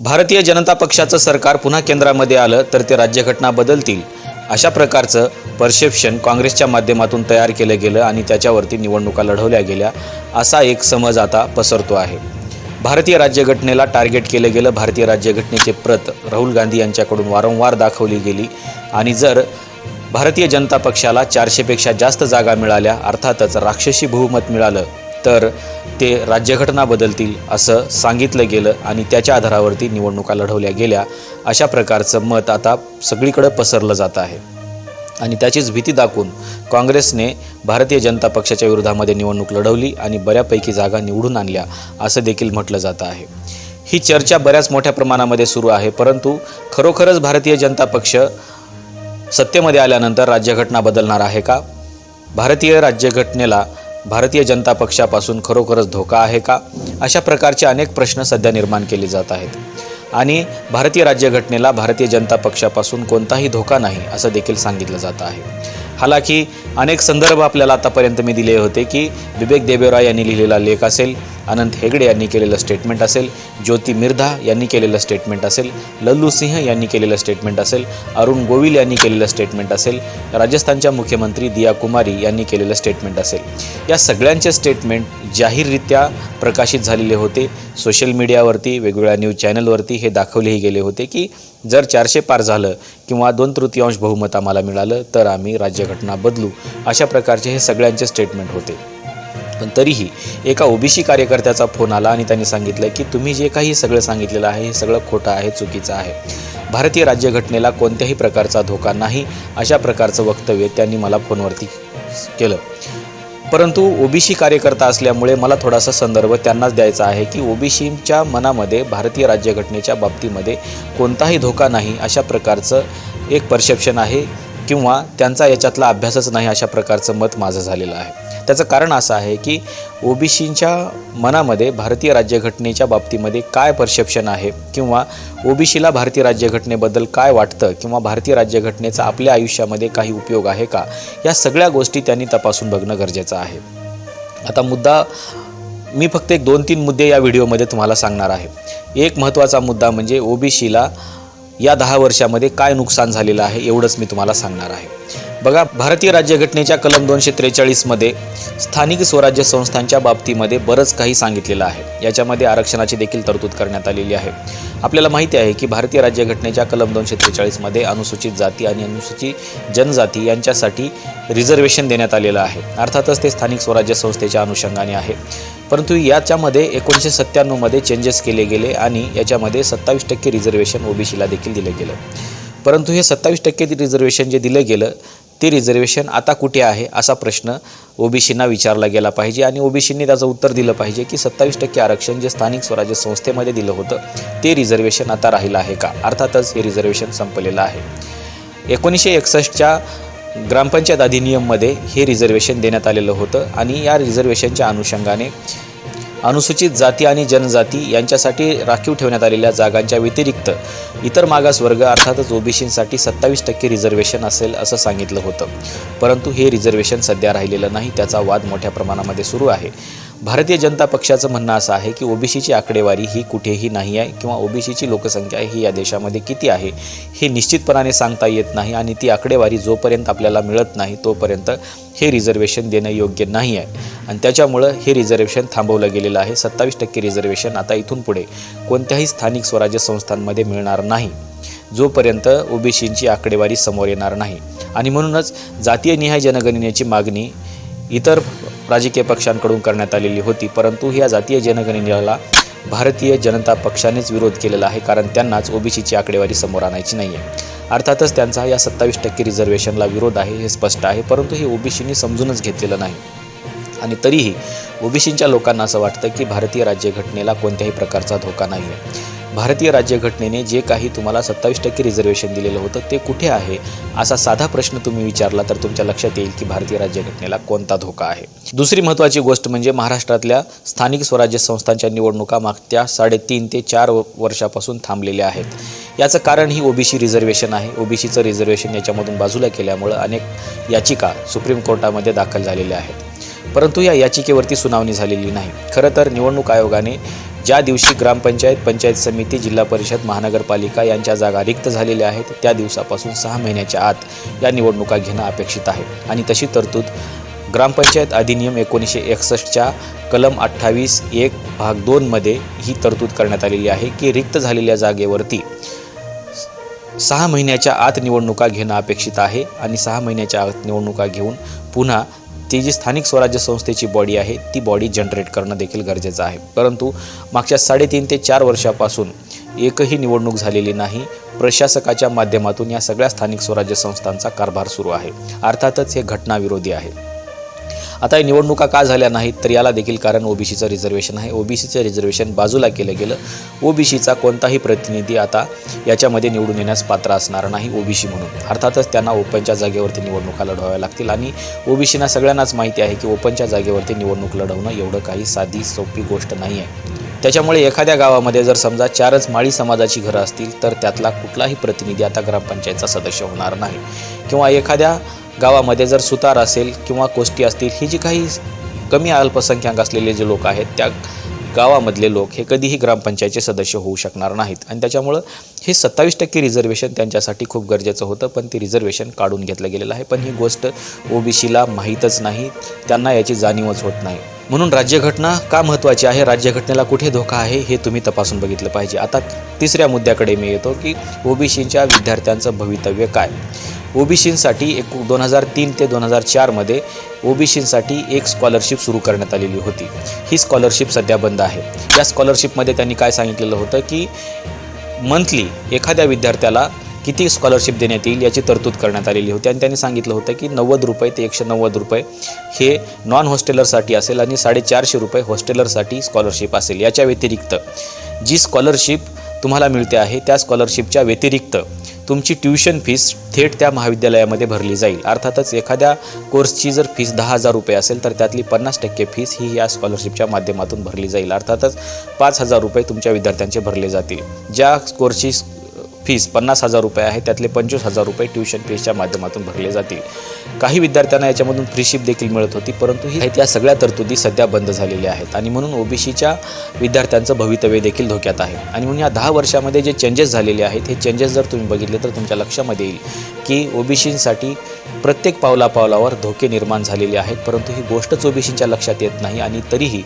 भारतीय जनता पक्षाचं सरकार पुन्हा केंद्रामध्ये आलं तर ते राज्यघटना बदलतील अशा प्रकारचं परसेप्शन काँग्रेसच्या माध्यमातून तयार केलं गेलं आणि त्याच्यावरती निवडणुका लढवल्या गेल्या असा एक समज आता पसरतो आहे. भारतीय राज्यघटनेला टार्गेट केलं गेलं. भारतीय राज्यघटनेचे प्रत राहुल गांधी यांच्याकडून वारंवार दाखवली गेली. आणि जर भारतीय जनता पक्षाला चारशेपेक्षा जास्त जागा मिळाल्या अर्थातच राक्षसी बहुमत मिळालं तर ते राज्यघटना बदलतील असं सांगितलं गेलं आणि त्याच्या आधारावरती निवडणुका लढवल्या गेल्या. अशा प्रकारचं मत आता सगळीकडे पसरलं जात आहे. आणि त्याचीच भीती दाखवून काँग्रेसने भारतीय जनता पक्षाच्या विरोधामध्ये निवडणूक लढवली आणि बऱ्यापैकी जागा निवडून आणल्या असं देखील म्हटलं जातं आहे. ही चर्चा बऱ्याच मोठ्या प्रमाणामध्ये सुरू आहे परंतु खरोखरच भारतीय जनता पक्ष सत्तेमध्ये आल्यानंतर राज्यघटना बदलणार आहे का? भारतीय राज्यघटनेला भारतीय जनता पक्षापासून खरोखरच धोका आहे का? अशा प्रकारचे अनेक प्रश्न सध्या निर्माण केले जात आहेत. आणि भारतीय राज्यघटनेला भारतीय जनता पक्षापासून कोणताही धोका नाही असं देखील सांगितलं जात आहे. हालाकी अनेक संदर्भ आपल्याला आतापर्यंत मी दिले होते की विवेक देवेराय यांनी लिहिलेला लेख असेल अनंत हेगडे यांनी केलेलं स्टेटमेंट असेल ज्योती मिर्धा यांनी केलेलं स्टेटमेंट असेल लल्लू सिंह यांनी केलेलं स्टेटमेंट असेल अरुण गोविल यांनी केलेलं स्टेटमेंट असेल राजस्थानच्या मुख्यमंत्री दिया कुमारी यांनी केलेलं स्टेटमेंट असेल. या सगळ्यांचे स्टेटमेंट जाहीररित्या प्रकाशित झालेले होते. सोशल मीडियावरती वेगवेगळ्या न्यूज चॅनलवरती हे दाखवलेही गेले होते की जर चारशे पार झालं किंवा दोन तृतीयांश बहुमत आम्हाला मिळालं तर आम्ही राज्यघटना बदलू. अशा प्रकारचे हे सगळ्यांचे स्टेटमेंट होते. पण तरीही एका ओबीसी कार्यकर्त्याचा फोन आला आणि त्यांनी सांगितलं की तुम्ही जे काही सगळं सांगितलेलं आहे हे सगळं खोटं आहे चुकीचं आहे. भारतीय राज्यघटनेला कोणत्याही प्रकारचा धोका नाही अशा प्रकारचं वक्तव्य त्यांनी मला फोनवरती केलं. परंतु ओबीसी कार्यकर्ता असल्यामुळे मला थोडासा संदर्भ त्यांनाच द्यायचा आहे की ओबीसीच्या मनामध्ये भारतीय राज्यघटनेच्या बाबतीमध्ये कोणताही धोका नाही अशा प्रकारचं एक परसेप्शन आहे. किंवा त्यांचा याच्यातला अभ्यासच नाही अशा प्रकारचं मत माझं झालेलं आहे. त्याचं कारण असं आहे की ओबीसींच्या मनामध्ये भारतीय राज्यघटनेच्या बाबतीमध्ये काय परसेप्शन आहे किंवा ओबीसीला भारतीय राज्यघटनेबद्दल काय वाटतं किंवा भारतीय राज्यघटनेचा आपल्या आयुष्यामध्ये काही उपयोग आहे का? या सगळ्या गोष्टी त्यांनी तपासून बघणं गरजेचं आहे. आता मुद्दा मी फक्त एक दोन तीन मुद्दे या व्हिडिओमध्ये तुम्हाला सांगणार आहे. एक महत्त्वाचा मुद्दा म्हणजे ओबीसीला या दहा वर्षामध्ये काय नुकसान झालेलं आहे एवढंच मी तुम्हाला सांगणार आहे. बघा भारतीय राज्यघटनेच्या कलम दोनशे त्रेचाळीसमध्ये स्थानिक स्वराज्य संस्थांच्या बाबतीमध्ये बरंच काही सांगितलेलं आहे. याच्यामध्ये आरक्षणाची देखील तरतूद करण्यात आलेली आहे. आपल्याला माहिती आहे की भारतीय राज्यघटनेच्या कलम दोनशे त्रेचाळीसमध्ये अनुसूचित जाती आणि अनुसूचित जनजाती यांच्यासाठी रिझर्वेशन देण्यात आलेलं आहे. अर्थातच ते स्थानिक स्वराज्य संस्थेच्या अनुषंगाने आहे. परंतु याच्यामध्ये एकोणीसशे सत्त्याण्णवमध्ये चेंजेस केले गेले आणि याच्यामध्ये सत्तावीस टक्के रिझर्वेशन ओबीसीला देखील दिलं गेलं. परंतु हे सत्तावीस टक्के रिझर्वेशन जे दिलं गेलं ते रिझर्वेशन आता कुठे आहे असा प्रश्न ओबीसींना विचारला गेला पाहिजे आणि ओबीसींनी त्याचं उत्तर दिलं पाहिजे की सत्तावीस टक्के आरक्षण जे स्थानिक स्वराज्य संस्थेमध्ये दिलं होतं ते रिझर्वेशन आता राहिलं आहे का? अर्थातच हे रिझर्वेशन संपलेलं आहे. एकोणीसशे एकसष्टच्या ग्रामपंचायत अधिनियममध्ये हे रिझर्वेशन देण्यात आलेलं होतं आणि या रिझर्वेशनच्या अनुषंगाने अनुसूचित जाती आणि जनजाती यांच्यासाठी राखीव ठेवण्यात आलेल्या जागांच्या व्यतिरिक्त इतर मागासवर्ग अर्थातच ओबीसींसाठी सत्तावीस टक्के रिझर्वेशन असेल असं सांगितलं होतं. परंतु हे रिझर्वेशन सध्या राहिलेलं नाही त्याचा वाद मोठ्या प्रमाणामध्ये सुरू आहे. भारतीय जनता पक्षाचं म्हणणं असं आहे की ओबीसीची आकडेवारी ही कुठेही नाही आहे किंवा ओबीसीची लोकसंख्या ही या देशामध्ये किती आहे हे निश्चितपणाने सांगता येत नाही आणि ती आकडेवारी जोपर्यंत आपल्याला मिळत नाही तोपर्यंत हे रिझर्वेशन देणं योग्य नाही आहे. आणि त्याच्यामुळं हे रिझर्वेशन थांबवलं गेलेलं आहे. सत्तावीस टक्के रिझर्वेशन आता इथून पुढे कोणत्याही स्थानिक स्वराज्य संस्थांमध्ये मिळणार नाही. जोपर्यंत ओबीसींची आकडेवारी समोर येणार नाही. आणि म्हणूनच जातीय निहाय जनगणनेची मागणी इतर राजकीय पक्षांकडून करण्यात आलेली होती परंतु या जातीय जनगणनेला भारतीय जनता पक्षानेच विरोध केलेला आहे कारण त्यांनाच ओबीसीची आकडेवारी समोर आणायची नाही आहे अर्थातच त्यांचा या सत्तावीस टक्के रिझर्वेशनला विरोध आहे हे स्पष्ट आहे परंतु हे ओबीसींनी समजूनच घेतलेलं नाही. आणि तरीही ओबीसींच्या लोकांना असं वाटतं की भारतीय राज्यघटनेला कोणत्याही प्रकारचा धोका नाही आहे भारतीय राज्यघटनेने जे काही तुम्हाला सत्तावीस टक्के रिझर्वेशन दिलेलं होतं ते कुठे आहे? असा साधा प्रश्न तुम्ही विचारला तर तुमच्या लक्षात येईल की भारतीय राज्यघटनेला कोणता धोका आहे. दुसरी महत्त्वाची गोष्ट म्हणजे महाराष्ट्रातल्या स्थानिक स्वराज्य संस्थांच्या निवडणुका मागच्या साडेतीन ते चार वर्षापासून थांबलेल्या आहेत. याचं कारण ही ओबीसी रिझर्वेशन आहे. ओबीसीचं रिझर्वेशन याच्यामधून बाजूला केल्यामुळं अनेक याचिका सुप्रीम कोर्टामध्ये दाखल झालेल्या आहेत. परंतु या याचिकेवरती सुनावणी झालेली नाही. खरं तर निवडणूक आयोगाने ज्या दिवशी ग्रामपंचायत पंचायत समिती जिल्हा परिषद महानगरपालिका यांच्या जागा रिक्त झालेल्या आहेत त्या दिवसापासून सहा महिन्याच्या आत या निवडणुका घेणं अपेक्षित आहे. आणि तशी तरतूद ग्रामपंचायत अधिनियम एकोणीसशे एकसष्टच्या कलम अठ्ठावीस एक भाग दोनमध्ये ही तरतूद करण्यात आलेली आहे की रिक्त झालेल्या जागेवरती सहा महिन्याच्या आत निवडणुका घेणं अपेक्षित आहे आणि सहा महिन्याच्या आत निवडणुका घेऊन पुन्हा ती जी स्थानिक स्वराज्य संस्थेची बॉडी आहे ती बॉडी जनरेट करणं देखील गरजेचं आहे. परंतु मागच्या साडेतीन ते चार वर्षापासून एकही निवडणूक झालेली नाही. प्रशासकाच्या माध्यमातून या सगळ्या स्थानिक स्वराज्य संस्थांचा कारभार सुरू आहे. अर्थातच हे घटनाविरोधी आहे. आता या निवडणुका का झाल्या नाहीत तर याला देखील कारण ओबीसीचं रिझर्वेशन आहे. ओबीसीचं रिझर्वेशन बाजूला केलं गेलं. ओबीसीचा कोणताही प्रतिनिधी आता याच्यामध्ये निवडून येण्यास पात्र असणार नाही ओबीसी म्हणून. अर्थातच त्यांना ओपनच्या जागेवरती निवडणुका लढवाव्या लागतील आणि ओबीसीना सगळ्यांनाच माहिती आहे की ओपनच्या जागेवरती निवडणूक लढवणं एवढं काही साधी सोपी गोष्ट नाही आहे. त्याच्यामुळे एखाद्या गावामध्ये जर समजा चारच माळी समाजाची घरं असतील तर त्यातला कुठलाही प्रतिनिधी आता ग्रामपंचायतचा सदस्य होणार नाही. किंवा एखाद्या गावामध्ये जर सुतार असेल किंवा कोष्टी असतील ही जी काही कमी अल्पसंख्याक असलेले जे लोक आहेत त्या गावामधले लोक हे कधीही ग्रामपंचायतचे सदस्य होऊ शकणार नाहीत. आणि त्याच्यामुळं हे सत्तावीस टक्के रिझर्वेशन त्यांच्यासाठी खूप गरजेचं होतं पण ते रिझर्वेशन काढून घेतलं गेलेलं आहे. पण ही गोष्ट ओबीसीला माहीतच नाही त्यांना याची जाणीवच होत नाही. म्हणून राज्यघटना का महत्त्वाची आहे? राज्यघटनेला कुठे धोका आहे हे तुम्ही तपासून बघितलं पाहिजे. आता तिसऱ्या मुद्द्याकडे मी येतो की ओबीसीच्या विद्यार्थ्यांचं भवितव्य काय? ओबीसींसाठी एक दोन हजार तीन ते दोन हजार चारमध्ये ओबीसींसाठी एक स्कॉलरशिप सुरू करण्यात आलेली होती. ही स्कॉलरशिप सध्या बंद आहे. या स्कॉलरशिपमध्ये त्यांनी काय सांगितलेलं होतं की मंथली एखाद्या विद्यार्थ्याला किती स्कॉलरशिप देण्यात येईल याची तरतूद करण्यात आलेली होती. आणि त्यांनी सांगितलं होतं की नव्वद रुपये ते एकशे नव्वद रुपये हे नॉन हॉस्टेलरसाठी असेल आणि साडेचारशे रुपये हॉस्टेलरसाठी स्कॉलरशिप असेल. याच्या व्यतिरिक्त जी स्कॉलरशिप तुम्हाला मिळते आहे त्या स्कॉलरशिपच्या व्यतिरिक्त तुमची ट्युशन फीस थेट त्या महाविद्यालयामध्ये भरली जाईल. अर्थातच एखाद्या कोर्सची जर फीस दहा हजार रुपये असेल तर त्यातली पन्नास टक्के फीस ही या स्कॉलरशिपच्या माध्यमातून भरली जाईल. अर्थातच पाच हजार रुपये तुमच्या विद्यार्थ्यांचे भरले जातील. ज्या कोर्सची फीस पन्नास हजार रुपये आहे त्यातले पंचवीस हजार रुपये ट्युशन फीसच्या माध्यमातून भरले जातील. काही विद्यार्थ्यांना याच्यामधून फ्रीशिप देखील मिळत होती परंतु ही त्या सगळ्या तरतुदी सध्या बंद झालेल्या आहेत. आणि म्हणून ओबीसीच्या विद्यार्थ्यांचं भवितव्य देखील धोक्यात आहे. आणि म्हणून या दहा वर्षामध्ये जे चेंजेस झालेले आहेत हे चेंजेस जर तुम्ही बघितले तर तुमच्या लक्षामध्ये येईल की ओबीसींसाठी प्रत्येक पावला पावलावर धोके निर्माण झालेले आहेत परंतु ही गोष्टच ओबीसींच्या लक्षात येत नाही. आणि तरीही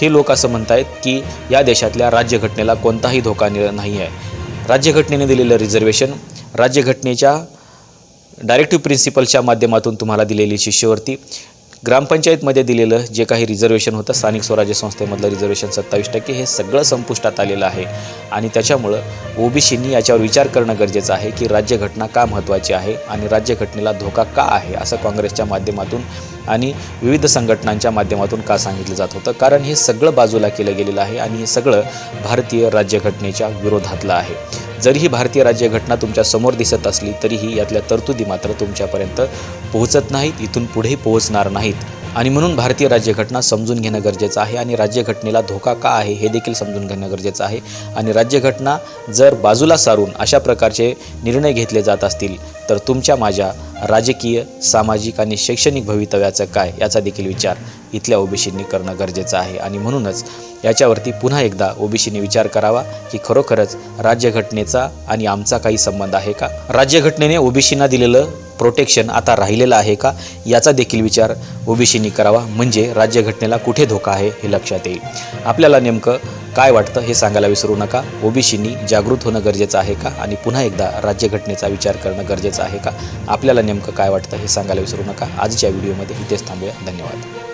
हे लोक असं म्हणतायत की या देशातल्या राज्यघटनेला कोणताही धोका नाही आहे राज्यघटनेने दिलेलं रिझर्वेशन राज्यघटनेच्या डायरेक्टिव्ह प्रिन्सिपलच्या माध्यमातून तुम्हाला दिलेली शिष्यवृत्ती ग्रामपंचायतमध्ये दिलेलं जे काही रिझर्वेशन होतं स्थानिक स्वराज्य संस्थेमधलं रिझर्वेशन सत्तावीस टक्के हे सगळं संपुष्टात आलेलं आहे. आणि त्याच्यामुळं ओबीसींनी याच्यावर विचार करणं गरजेचं आहे की राज्यघटना का महत्त्वाची आहे आणि राज्यघटनेला धोका का आहे असं काँग्रेसच्या माध्यमातून आणि विविध संघटनांच्या माध्यमातून का सांगितलं जात होतं? कारण हे सगळं बाजूला केलं गेलेलं आहे आणि हे सगळं भारतीय राज्यघटनेच्या विरोधातलं आहे. जरीही भारतीय राज्यघटना तुमच्यासमोर दिसत असली तरीही यातल्या तरतुदी मात्र तुमच्यापर्यंत पोहोचत नाहीत इथून पुढेही पोहोचणार नाहीत. आणि म्हणून भारतीय राज्यघटना समजून घेणं गरजेचं आहे आणि राज्यघटनेला धोका का आहे हे देखील समजून घेणं गरजेचं आहे. आणि राज्यघटना जर बाजूला सारून अशा प्रकारचे निर्णय घेतले जात असतील तर तुमच्या माझ्या राजकीय सामाजिक आणि शैक्षणिक भवितव्याचं काय याचा देखील विचार इथल्या ओबीसींनी करणं गरजेचं आहे. आणि म्हणूनच याच्यावरती पुन्हा एकदा ओबीसीने विचार करावा की खरोखरच राज्यघटनेचा आणि आमचा काही संबंध आहे का? राज्यघटनेने ओबीसींना दिलेलं प्रोटेक्शन आता राहिलेलं आहे का? याचा देखील विचार ओबीसीनी करावा. म्हणजे राज्यघटनेला कुठे धोका आहे हे लक्षात येईल. आपल्याला नेमकं काय वाटतं हे सांगायला विसरू नका. ओबीसीनी जागृत होणं गरजेचं आहे का? आणि पुन्हा एकदा राज्यघटनेचा विचार करणं गरजेचं आहे का? आपल्याला नेमकं काय वाटतं हे सांगायला विसरू नका. आजच्या व्हिडिओमध्ये इथेच थांबूया. धन्यवाद.